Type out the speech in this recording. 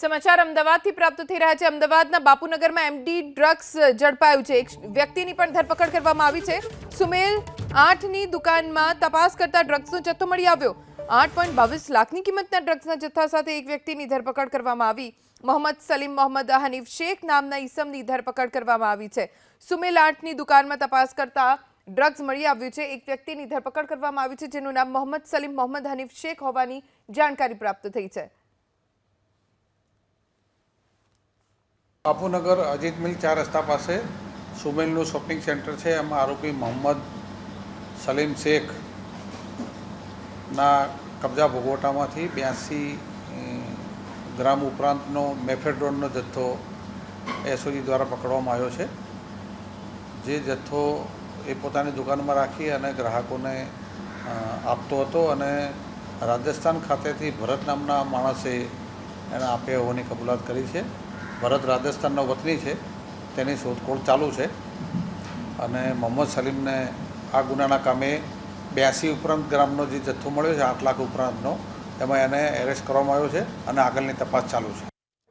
સમાચાર અમદાવાદથી પ્રાપ્ત થઈ રહ્યા છે. અમદાવાદના બાપુનગરમાં એમડી ડ્રગ્સ ઝડપાયું છે. એક વ્યક્તિની પણ ધરપકડ કરવામાં આવી છે. સુમેલ આઠની દુકાનમાં તપાસ કરતા ડ્રગ્સનો જથ્થો મળી આવ્યો. આઠ પોઈન્ટ બાવીસ લાખની કિંમતના ડ્રગ્સના જથ્થા સાથે એક વ્યક્તિની ધરપકડ કરવામાં આવી. મોહમ્મદ સલીમ, મોહમ્મદ હનીફ શેખ નામના ઈસમની ધરપકડ કરવામાં આવી છે. સુમેલ આઠની દુકાનમાં તપાસ કરતા ડ્રગ્સ મળી આવ્યું છે. એક વ્યક્તિની ધરપકડ કરવામાં આવી છે, જેનું નામ મોહમ્મદ સલીમ, મોહમ્મદ હનીફ શેખ હોવાની જાણકારી પ્રાપ્ત થઈ છે. બાપુનગર અજીત મિલ ચાર રસ્તા પાસે સુમેલનું શોપિંગ સેન્ટર છે. એમાં આરોપી મોહમ્મદ સલીમ શેખ ના કબજા ભોગવટામાંથી બ્યાસી ગ્રામ ઉપરાંતનો મેફેડ્રોનનો જથ્થો એસઓજી દ્વારા પકડવામાં આવ્યો છે. જે જથ્થો એ પોતાની દુકાનમાં રાખી અને ગ્રાહકોને આપતો હતો અને રાજસ્થાન ખાતેથી ભરત નામના માણસે એને આપ્યા હોવાની કબૂલાત કરી છે. ભરત રાજસ્થાનનો વતની છે. તેની શોધખોળ ચાલુ છે. અને મોહમ્મદ સલીમને આ ગુનાના કામે બ્યાસી ઉપરાંત ગ્રામનો જે જથ્થો મળ્યો છે, આઠ લાખ ઉપરાંતનો, એમાં એને એરેસ્ટ કરવામાં આવ્યો છે અને આગળની તપાસ ચાલુ છે.